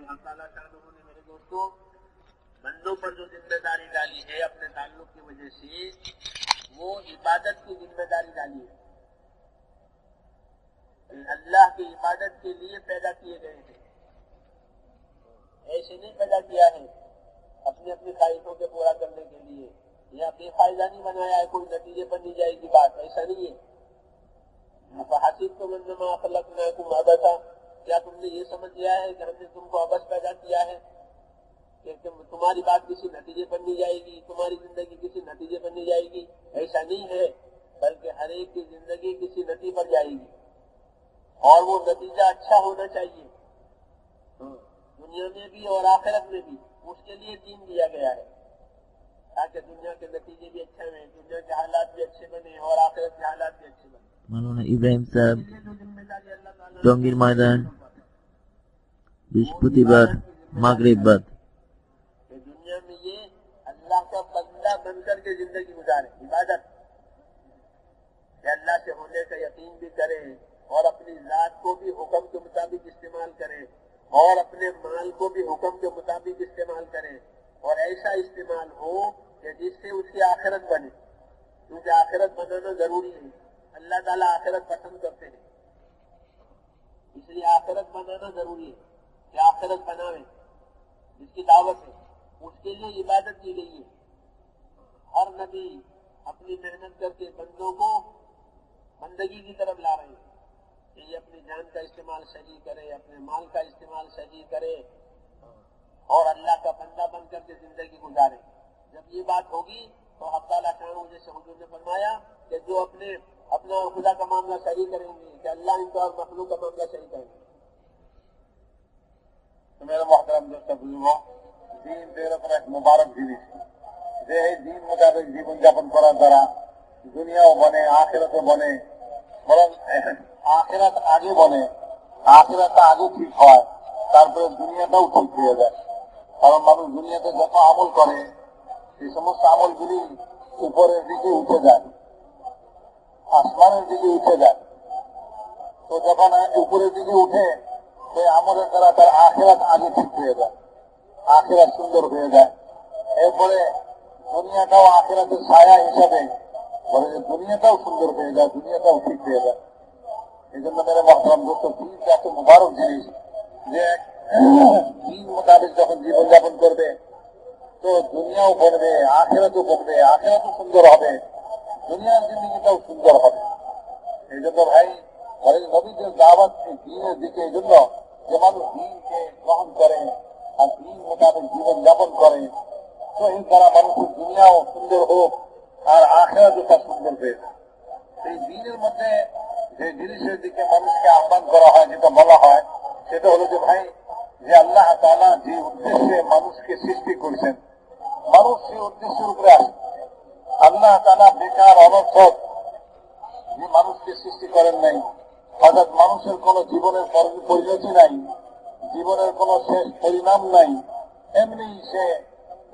اللہ تعالیٰ لوگوں نے میرے دوستوں بندوں پر جو ذمہ داری ڈالی ہے، اپنے تعلق کی وجہ سے وہ عبادت کی ذمہ داری ڈالی ہے۔ اللہ کی عبادت کے لیے پیدا کیے گئے ہیں۔ ایسے نہیں پیدا کیا ہے اپنی اپنی خواہشوں کے پورا کرنے کے لیے۔ یا بے فائدہ نہیں بنایا ہے، کوئی نتیجے پر نہیں جائے گی، بات ایسا نہیں ہے۔ حاصل کو منما خلق میں کو مادہ تھا کیا تم نے یہ سمجھ لیا ہے کہ ہم نے تم کو ابس پیدا کیا ہے؟ کہ تمہاری بات کسی نتیجے پر نہیں جائے گی، تمہاری زندگی کسی نتیجے پر نہیں جائے گی۔ ایسا نہیں ہے، بلکہ ہر ایک کی زندگی کسی نتی پر جائے گی۔ اور وہ نتیجہ اچھا ہونا چاہیے۔ ہاں، دنیا میں بھی اور آخرت میں بھی اس کے لیے دین دیا گیا ہے۔ تاکہ دنیا کے نتیجے بھی اچھے ہیں دنیا کے حالات بھی اچھے بنے اور آخرت کے حالات بھی اچھے بنے مولانا ابراہیم صاحب ٹونگیر میدان بار مغرب بعد دنیا میں یہ اللہ کا بندہ بن کر کے زندگی گزارے، عبادت۔ اللہ سے ہونے کا یقین بھی کرے اور اپنی ذات کو بھی حکم کے مطابق استعمال کرے اور اپنے مال کو بھی حکم کے مطابق استعمال کرے اور ایسا استعمال ہو کہ جس سے اس کی آخرت بنے۔ کیونکہ آخرت بنانا ضروری ہے۔ اللہ تعالیٰ آخرت پسند کرتے ہیں۔ اس لیے آخرت بنانا ضروری ہے کہ آخرت بناویں جس کی دعوت ہے۔ اس کے لیے عبادت کی گئی ہے۔ ہر نبی اپنی محنت کر کے بندوں کو بندگی کی طرف لا رہے ہیں کہ یہ اپنی جان کا استعمال صحیح کرے، اپنے مال کا استعمال صحیح کرے اور اللہ کا بندہ بن کر کے زندگی گزارے۔ جب یہ بات ہوگی تو اللہ تعالیٰ جیسے حضور نے فرمایا کہ جو اپنے अपना खुदा का मामला सही करेंगे कि अल्लाह इनका और मखलूक का मामला सही करेंगे তো মেরা মহতারাম দোস্ত বুঝবো দিন তো এরকম এক মোবারক জিনিস যে এই দিন মোতাবেক জীবনযাপন করার দ্বারা দুনিয়াও বনে আখেরাতও বনে বরং আখেরাত আগে বনে আখেরাত আগে ঠিক হয় তারপরে দুনিয়াটাও ঠিক হয়ে যায় কারণ মানুষ দুনিয়াতে যত আমল করে সেই সমস্ত আমলগুলি উপরের দিকে উঠে যায় আসমানের দিকে উঠে যায়। তো যখন উপরের দিকে উঠে সেই আমলের দ্বারা তার আখেরাত আগে ঠিক হয়ে যায়। আখেরাত সুন্দর হয়ে যায়। এরপরে দুনিয়াটাও আখেরাতের ছায়া হিসাবে বলে যে দুনিয়াটাও সুন্দর হয়ে যায়, দুনিয়াটাও ঠিক হয়ে যায়। এই জন্য মেরে মহতরাম দোস্ত, দিন এত মুবারক জিনিস যে দিন মোতাবেক যখন জীবনযাপন করবে, তো দুনিয়াও বনবে আখেরাতও বনবে আখেরাতও সুন্দর হবে। দুনিয়ার জিন্দগিটাও সুন্দর হবে। এই জন্য ভাই বলেন নবীদের দাওয়াত দিনের দিকে? এই জন্য যে মানুষ দিনকে গ্রহণ করে আর দিন মোতাবেক জীবন যাপন করে, তো এর দ্বারা মানুষের দুনিয়াও সুন্দর হোক আর আখেরা যেটা সুন্দর হয়ে এই দিনের মধ্যে যে জিনিসের দিকে মানুষকে আহ্বান করা হয়, যেটা বলা হয়, সেটা হলো যে ভাই, যে আল্লাহ তালা যে উদ্দেশ্যে মানুষকে সৃষ্টি করেছেন, মানুষ সেই উদ্দেশ্যের উপরে আসে। আল্লাহ তালা বেকার, অনর্থক। মানুষকে সৃষ্টি করেন নাই। অর্থাৎ মানুষের কোন জীবনের পর- পরিণতি নাই। জীবনের কোন শেষ পরিণাম নাই। এমনি সে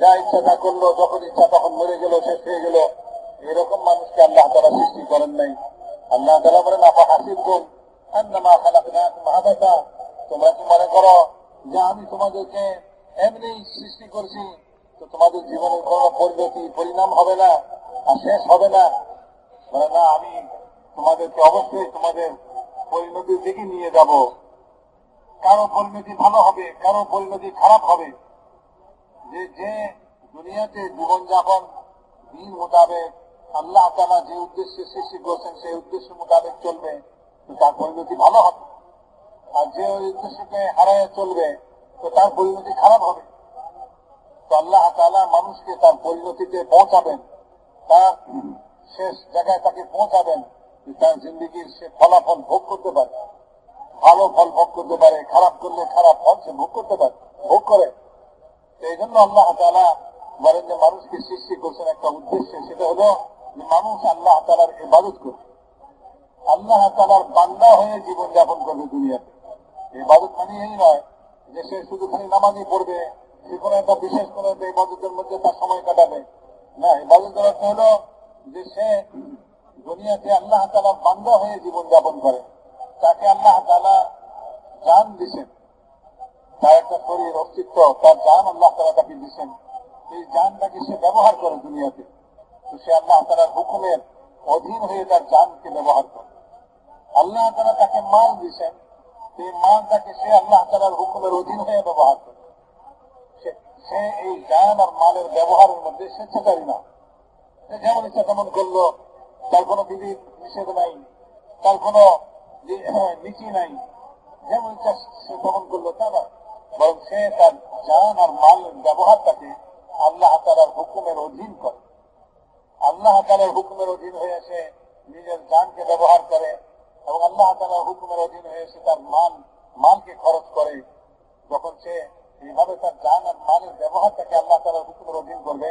যা ইচ্ছা তা করল, যখন ইচ্ছা তখন মরে গেল শেষ হয়ে গেল। এরকম মানুষকে আল্লাহ তালা সৃষ্টি করেন নাই। আল্লাহ তালা বলেন আপা হাসিব গুণ তোমরা কি মনে করো যে আমি তোমাদেরকে এমনি সৃষ্টি করছি তো তোমাদের জীবনের কোন পরিণতি পরিণাম হবে না আর শেষ হবে না? না, আমি তোমাদেরকে অবশ্যই তোমাদের পরিণতির দিকে নিয়ে যাব। কারও পরিণতি ভালো হবে, কারও পরিণতি খারাপ হবে। যে যে দুনিয়াতে জীবনযাপন দিন মোতাবেক আল্লাহ তালা যে উদ্দেশ্যে সৃষ্টি করছেন, সেই উদ্দেশ্য মোতাবেক চলবে, তো তার পরিণতি ভালো হবে। আর যে ওই উদ্দেশ্যকে হারায় চলবে, তো তার পরিণতি খারাপ হবে। আল্লাহ মানুষকে তার পরিণতিতে পৌঁছাবেন। তার শেষ জায়গায় তাকে পৌঁছাবেন তার জিন্দগির সে ফলাফল ভোগ করতে পারে। ভালো ফল ভোগ করতে পারে, খারাপ করলে খারাপ ফল সে ভোগ করতে পারে, ভোগ করে। এই জন্য আল্লাহ তালা বলেন যে মানুষকে সৃষ্টি করছেন একটা উদ্দেশ্যে, সেটা হলো যে মানুষ আল্লাহ তালার ইবাদত করবে আল্লাহ তালার বান্দা হয়ে জীবন যাপন করবে দুনিয়াতে। ইবাদত মানে এই নয় যে সে শুধু খালি নামাজই পড়বে কোনো একটা বিশেষ কোনো একটা ইবাদতের মধ্যে তার সময় কাটাবে। না ইবাদতের অর্থ হলো যে সে দুনিয়াতে আল্লাহ তালার বান্দা হয়ে জীবন যাপন করে। তাকে আল্লাহ তালা জান দিছেন। তার একটা শরীর, অস্তিত্ব, তার জান আল্লাহ তারা তাকে দিচ্ছেন এই জানটাকে সে ব্যবহার করে দুনিয়াতে। তো সে আল্লাহ তালার হুকুমের অধীন হয়ে তার জানকে ব্যবহার করে। আল্লাহ তারা তাকে মাল দিচ্ছেন সেই মালটাকে সে আল্লাহ তালার হুকুমের অধীন হয়ে ব্যবহার করে। সে- এই জ্ঞান আর মালের ব্যবহারের মধ্যে স্বেচ্ছাচারী না। সে যেমন ইচ্ছা তেমন করল তার কোনো বিধি নিষেধ নাই তার কোনো হ্যাঁ, নীতি নাই। যেমন ইচ্ছা সে তেমন করল তা না। বরং সে তার জান আর মালের ব্যবহারটাকে আল্লাহ তালার হুকুমের অধীন করে। আল্লাহ তালার হুকুমের অধীন হয়ে সে নিজের জানকে ব্যবহার করে এবং আল্লাহ তালার হুকুমের অধীন হয়ে সে তার মান মালকে খরচ করে। যখন সে এইভাবে তার জান আর মালের ব্যবহারটাকে আল্লাহ তালার হুকুমের অধীন করবে,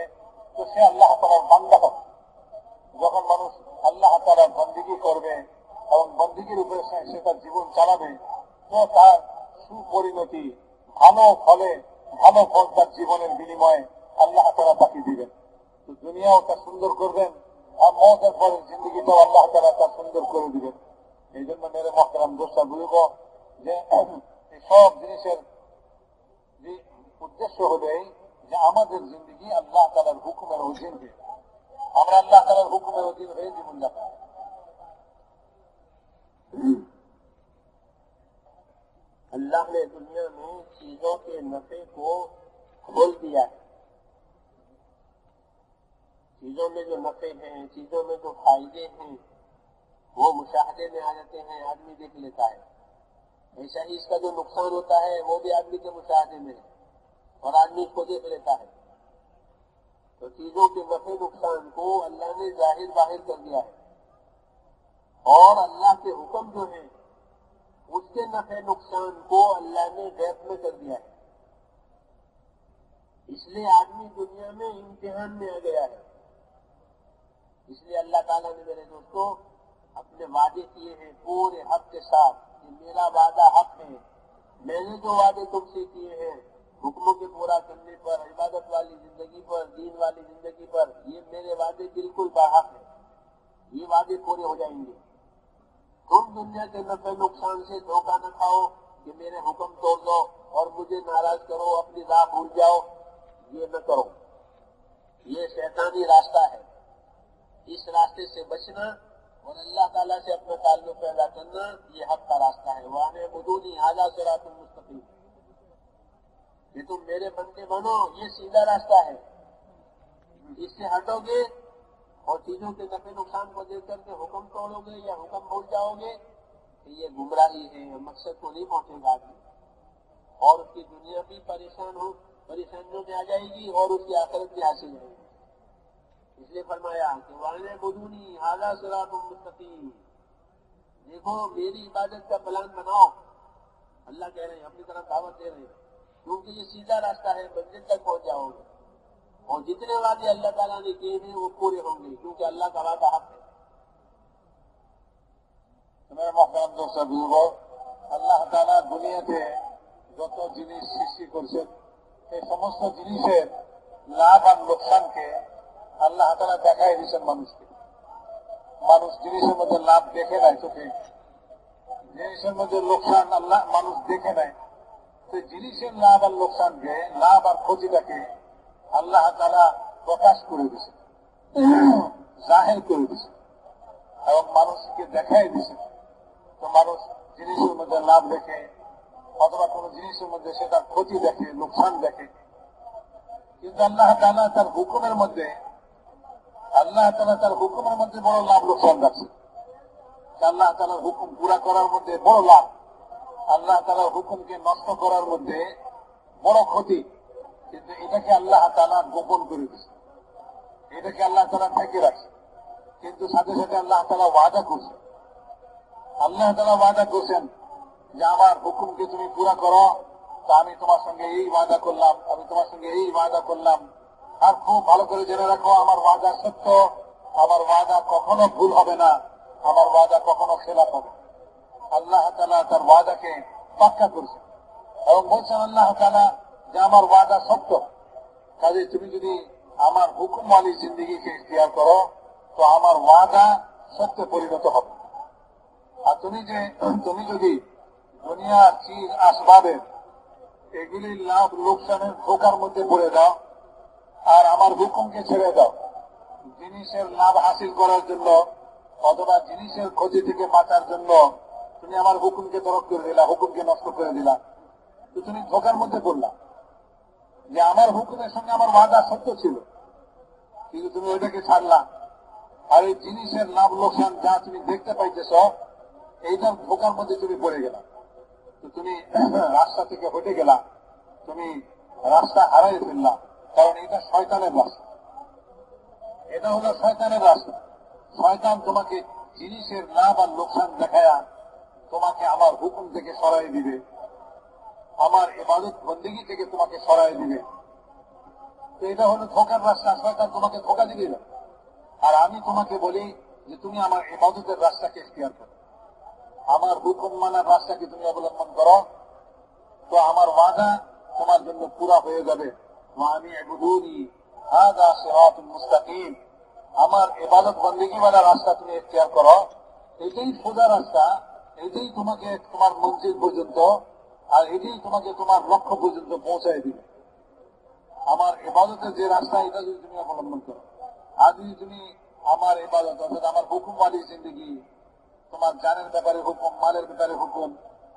তো সে আল্লাহ তালার বান্দা হবে যখন মানুষ আল্লাহ তালার বন্দিগি করবে এবং বন্দিগির উপরে সে তার জীবন চালাবে, তো তার সুপরিণতি ভালো ফলে ভালো ফল তার জীবনের বিনিময়ে আল্লাহ তালা তাকে দিবেন। তো দুনিয়াও তা সুন্দর করবেন আর মতের পরের জিন্দগিটাও আল্লাহ তালা তা সুন্দর করে দিবেন। এই জন্য মেরে মহতারাম দোষা বুঝব যে সব জিনিসের যে উদ্দেশ্য হলো এই যে আমাদের জিন্দগি আল্লাহ তালার হুকুমের অধীন হয়ে আমরা আল্লাহ তালার হুকুমের অধীন হয়ে জীবনযাপন اللہ نے دنیا میں چیزوں کے نفے کو کھول دیا ہے۔ چیزوں میں جو نفے ہیں، چیزوں میں جو فائدے ہیں، وہ مشاہدے میں آ جاتے ہیں، آدمی دیکھ لیتا ہے۔ ایسا ہی اس کا جو نقصان ہوتا ہے، وہ بھی آدمی کے مشاہدے میں اور آدمی اس کو دیکھ لیتا ہے۔ تو چیزوں کے نفع نقصان کو اللہ نے ظاہر باہر کر دیا ہے۔ اور اللہ کے حکم جو ہے اس کے نفع نقصان کو اللہ نے غیب میں کر دیا ہے۔ اس لیے آدمی دنیا میں امتحان میں آ گیا ہے۔ اس لیے اللہ تعالیٰ نے میرے دوستوں اپنے وعدے کیے ہیں پورے حق کے ساتھ۔ کہ میرا وعدہ حق ہے۔ میں نے جو وعدے تم سے کیے ہیں، حکموں کے پورا کرنے پر، عبادت والی زندگی پر، دین والی زندگی پر، یہ میرے وعدے بالکل باحق ہیں۔ یہ وعدے پورے ہو جائیں گے۔ تم دنیا کے نفع نقصان سے دھوکہ نہ کھاؤ کہ میرے حکم توڑ دو اور مجھے ناراض کرو، اپنی راہ بھول جاؤ۔ یہ نہ کرو۔ یہ شیطانی راستہ ہے۔ اس راستے سے بچنا اور اللہ تعالیٰ سے اپنا تعلق پیدا کرنا یہ حق کا راستہ ہے۔ وہاں بدونی اعلیٰ تم المستقیم۔ یہ تم میرے بندے بنو، یہ سیدھا راستہ ہے۔ اس سے ہٹو گے اور چیزوں کے نفے نقصان کو دیکھ کر کے حکم توڑو گے یا حکم بھول جاؤ گے کہ یہ گمراہی ہے مقصد کو نہیں پہنچے گا اور اس کی دنیا بھی پریشان ہو، پریشانیوں میں آ جائے گی اور اس کی آخرت بھی حاصل ہوگی۔ اس لیے فرمایا کہ وان بدونی حالا سراب مستقیم۔ دیکھو، میری عبادت کا پلان بناؤ۔ اللہ کہہ رہے ہیں، اپنی طرف دعوت دے رہے ہیں۔ کیونکہ یہ سیدھا راستہ ہے، مسجد تک پہنچ جاؤ۔ گے اور جتنے وعدے اللہ تعالیٰ نے کیے ہیں، وہ پورے ہوں گے، کیونکہ اللہ کا وعدہ حق ہے۔ میرے محترم دوست بزرگو আল্লাহ তারা দুনিয়াতে যত জিনিস সৃষ্টি করছেন এই সমস্ত জিনিসের লাভ আর লোকসানকে আল্লাহ তালা দেখাই দিয়েছেন মানুষকে। মানুষ জিনিসের মধ্যে লাভ দেখে নেয় চোখে। জিনিসের মধ্যে লোকসান আল্লাহ মানুষ দেখে নেয় তো জিনিসের লাভ আর লোকসানকে, লাভ আর ক্ষতিটাকে আল্লাহ তালা প্রকাশ করে দিছে জাহের করে দিছে এবং মানুষকে দেখাই দিছে তো মানুষ জিনিসের মধ্যে লাভ দেখে অথবা কোন জিনিসের মধ্যে সে তার ক্ষতি দেখে, লোকসান দেখে। কিন্তু আল্লাহ তালা তার হুকুমের মধ্যে আল্লাহ তালা তার হুকুমের মধ্যে বড় লাভ লোকসান রাখছে। আল্লাহ তালার হুকুম পুরা করার মধ্যে বড় লাভ। আল্লাহ তালার হুকুমকে নষ্ট করার মধ্যে বড় ক্ষতি। কিন্তু এটাকে আল্লাহ তালা গোপন করে দিচ্ছে এটাকে আল্লাহ তালা ঠেকে রাখছে। কিন্তু সাথে সাথে আল্লাহ তালা ওয়াদা করছে। আল্লাহ তালা ওয়াদা করছেন যে আমার হুকুমকে তুমি পুরা করো। তা আমি তোমার সঙ্গে এই ওয়াদা করলাম, আমি তোমার সঙ্গে এই ওয়াদা করলাম। আর খুব ভালো করে জেনে রাখো, আমার ওয়াদা সত্য, আমার ওয়াদা কখনো ভুল হবে না, আমার ওয়াদা কখনো খেলাপ হবে। আল্লাহ তালা তার ওয়াদাকে পাক্কা করছে এবং বলছেন আল্লাহ তালা যে আমার ওয়াদা সত্য, কাজে তুমি যদি আমার হুকুম আলী জিন্দিগিকে ইখতিয়ার করো, তো আমার ওয়াদা সত্যে পরিণত হবে। আর তুমি যে, তুমি যদি দুনিয়ার চিজ আসবাবের এগুলি লাভ লোকসানের ধোকার মধ্যে পড়ে দাও আর আমার হুকুমকে ছেড়ে দাও। জিনিসের লাভ হাসিল করার জন্য অথবা জিনিসের ক্ষতি থেকে বাঁচার জন্য তুমি আমার হুকুমকে তরক করে দিলা, হুকুমকে নষ্ট করে দিলা। তো তুমি ধোকার মধ্যে পড়লা। যে আমার হুকুমের সঙ্গে আমার ওয়াদা সত্য ছিল, কিন্তু তুমি ওইটাকে ছাড়লা। আর এই জিনিসের লাভ লোকসান যা তুমি দেখতে পাইতেছ, এইটার ধোকার মধ্যে তুমি পড়ে গেলা। তো তুমি রাস্তা থেকে হটে গেলা। তুমি রাস্তা হারাই ফেললা। কারণ এটা শয়তানের রাস্তা। এটা হলো শয়তানের রাস্তা। শয়তান তোমাকে জিনিসের লাভ আর লোকসান দেখায়া তোমাকে আমার হুকুম থেকে সরাই দিবে। আমার এবাদত বন্দিগি থেকে তোমাকে সরাই দিবে। তো এটা হলো ধোকার রাস্তা। শয়তান তোমাকে ধোকা দিবে না। আর আমি তোমাকে বলি যে তুমি আমার এবাদতের রাস্তাকে ইখতিয়ার করো। আমার হুকুম মানার রাস্তাকে তুমি অবলম্বন করো। তো আমার ওয়াদা তোমার জন্য পুরা হয়ে যাবে। আমি এগুদুনি হাদা সিরাতুল মুস্তাকিম। আমার এবাদত বন্দিগি ওয়ালা রাস্তা তুমি ইখতিয়ার করো। এটাই সোজা রাস্তা। এটাই তোমাকে তোমার মঞ্জিল পর্যন্ত আর এটাই তোমাকে তোমার লক্ষ্য পর্যন্ত পৌঁছায় দিবে। আমার এবাদতের যে রাস্তা, এটা যদি তুমি অবলম্বন করো। আর যদি তুমি আমার এবাদত, অর্থাৎ আমার হুকুম হুকুমওয়ালি জিন্দগি, তোমার জানের ব্যাপারে হুকুম, মালের ব্যাপারে হুকুম,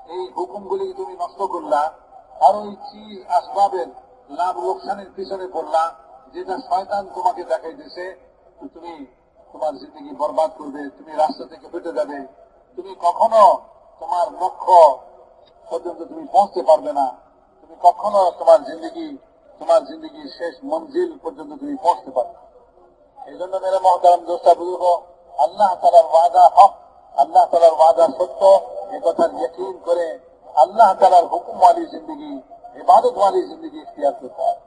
এই হুকুমগুলি তুমি নষ্ট করলা। আর ওই চিজ আসবাবের লাভ লোকসানের পিছনে পড়লা, যেটা শয়তান তোমাকে দেখাই দিছে তুমি তোমার জিন্দগি বরবাদ করবে, তুমি রাস্তা থেকে ফেটে যাবে। তুমি কখনো তোমার লক্ষ্য পর্যন্ত তুমি পৌঁছতে পারবে না। তুমি কখনো তোমার জিন্দগি তোমার জিন্দগি শেষ মঞ্জিল পর্যন্ত তুমি পৌঁছতে পারবে এই জন্য মেরে মহতারাম দোস্তা, বুজুর্গ, আল্লাহ তালার ওয়াদা হক, আল্লাহ তালার ওয়াদা সত্য এ ইয়কিন করে আল্লাহ তালার হুকুম ওয়ালি জিন্দগি ইবাদত ওয়ালি জিন্দগি ইখতিয়ার করতে হয়